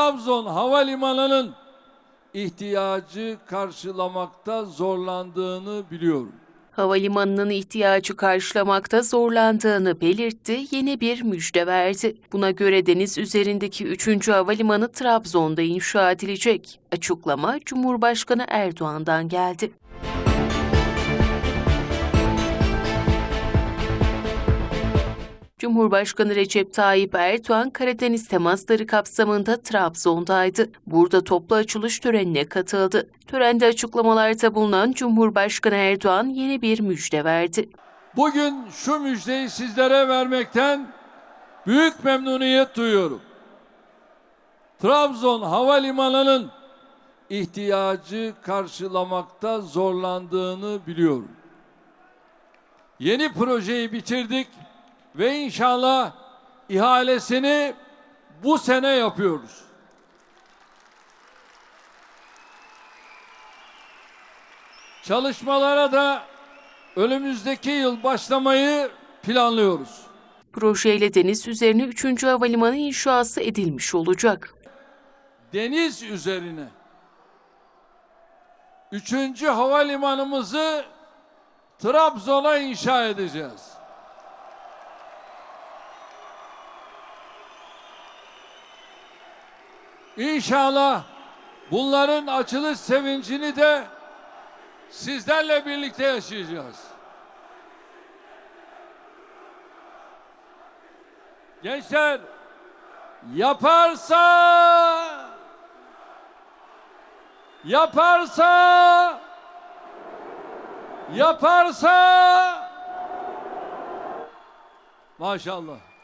Trabzon Havalimanı'nın ihtiyacı karşılamakta zorlandığını biliyorum. Havalimanının ihtiyacı karşılamakta zorlandığını belirtti, yeni bir müjde verdi. Buna göre deniz üzerindeki 3. havalimanı Trabzon'da inşa edilecek. Açıklama Cumhurbaşkanı Erdoğan'dan geldi. Cumhurbaşkanı Recep Tayyip Erdoğan Karadeniz temasları kapsamında Trabzon'daydı. Burada toplu açılış törenine katıldı. Törende açıklamalarda bulunan Cumhurbaşkanı Erdoğan yeni bir müjde verdi. Bugün şu müjdeyi sizlere vermekten büyük memnuniyet duyuyorum. Trabzon Havalimanı'nın ihtiyacı karşılamakta zorlandığını biliyorum. Yeni projeyi bitirdik ve inşallah ihalesini bu sene yapıyoruz. Çalışmalara da önümüzdeki yıl başlamayı planlıyoruz. Projeyle deniz üzerine 3. havalimanı inşası edilmiş olacak. Deniz üzerine üçüncü havalimanımızı Trabzon'a inşa edeceğiz. İnşallah bunların açılış sevincini de sizlerle birlikte yaşayacağız. Gençler yaparsa yaparsa yaparsa maşallah